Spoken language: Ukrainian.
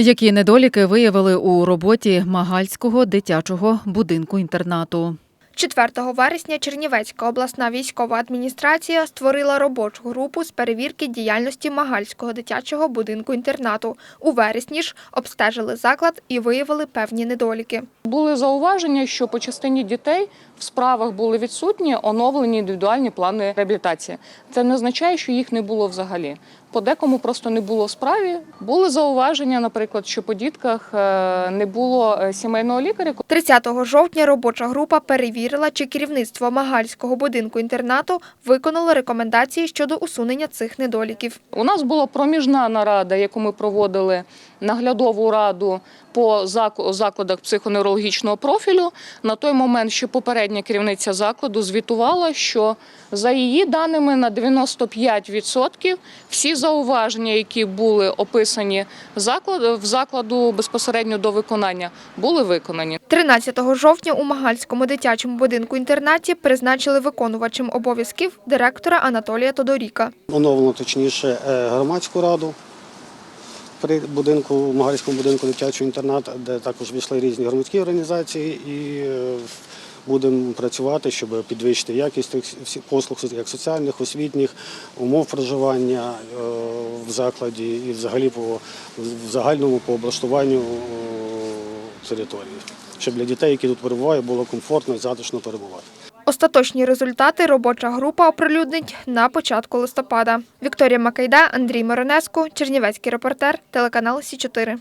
Які недоліки виявили у роботі Магальського дитячого будинку інтернату? 4 вересня Чернівецька обласна військова адміністрація створила робочу групу з перевірки діяльності Магальського дитячого будинку інтернату. У вересні ж обстежили заклад і виявили певні недоліки. Були зауваження, що по частині дітей в справах були відсутні оновлені індивідуальні плани реабілітації. Це не означає, що їх не було взагалі. По декому просто не було в справі. Були зауваження, наприклад, що по дітках е, не було е, сімейного лікаря, 30 жовтня робоча група перевірила, чи керівництво Магальського будинку інтернату виконало рекомендації щодо усунення цих недоліків. У нас була проміжна нарада, яку ми проводили наглядову раду по закладах психоневрологічного профілю. На той момент, що попередня керівниця закладу звітувала, що за її даними на 95% всі зауваження, які були описані в закладу безпосередньо до виконання, були виконані. 13 жовтня у Магальському дитячому будинку інтернаті призначили виконувачем обов'язків директора Анатолія Тодоріка. Оновлено точніше е, громадську раду при будинку, Магарському будинку дитячого інтернату, де також війшли різні громадські організації, і е, будемо працювати, щоб підвищити якість всіх послуг, як соціальних, освітніх, умов проживання е, в закладі і взагалі по в загальному по облаштуванню території, щоб для дітей, які тут перебувають, було комфортно і затишно перебувати. Остаточні результати робоча група оприлюднить на початку листопада. Вікторія Макайда, Андрій Моронеско, Чернівецький репортер, телеканал Сі 4